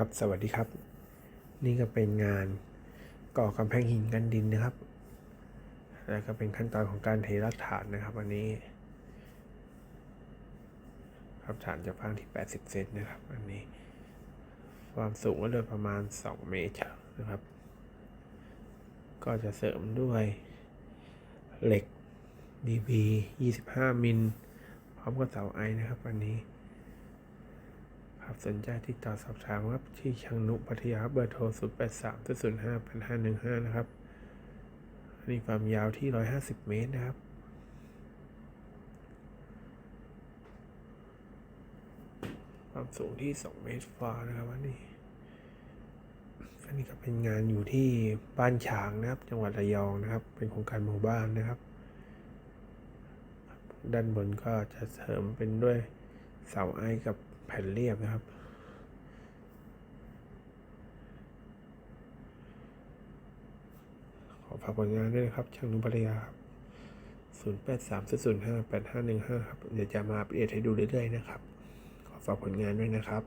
ครับสวัสดีครับ นี่ก็เป็นงานก่อกำแพงหินกันดินนะครับแล้วก็เป็นขั้นตอนของการเทรากฐานนะครับอันนี้ ครับฐานจะพังที่ 80 เซนนะครับ อันนี้ ความสูงก็โดยประมาณ 2 เมตรนะครับ ก็จะเสริมด้วยเหล็ก BB 25 มิลพร้อมกับเสาไอนะครับ อันนี้ สนใจติดต่อสอบถามครับที่ช่างนุพัทยาเบอร์โทร 0 8 3 0 5 8 5 1 5 นะครับ อันนี้ความยาวที่ 150 เมตรนะครับ ความสูงที่ 2 เมตรฟ้านะครับอันนี้ อันนี้ก็เป็นงานอยู่ที่บ้านฉางนะครับ จังหวัดระยองนะครับ เป็นโครงการหมู่บ้านนะครับ ด้านบนก็จะเสริมเป็นด้วยเสาไอกับ แผ่นเรียบนะครับ ขอฝากผลงานด้วยนะครับ ช่างนุภรรยาครับ0 8 3 0 5 8 5 1 5ครับ เดี๋ยวจะมาอัปเดตให้ดูเรื่อยๆนะครับ ขอฝากผลงานด้วยนะครับ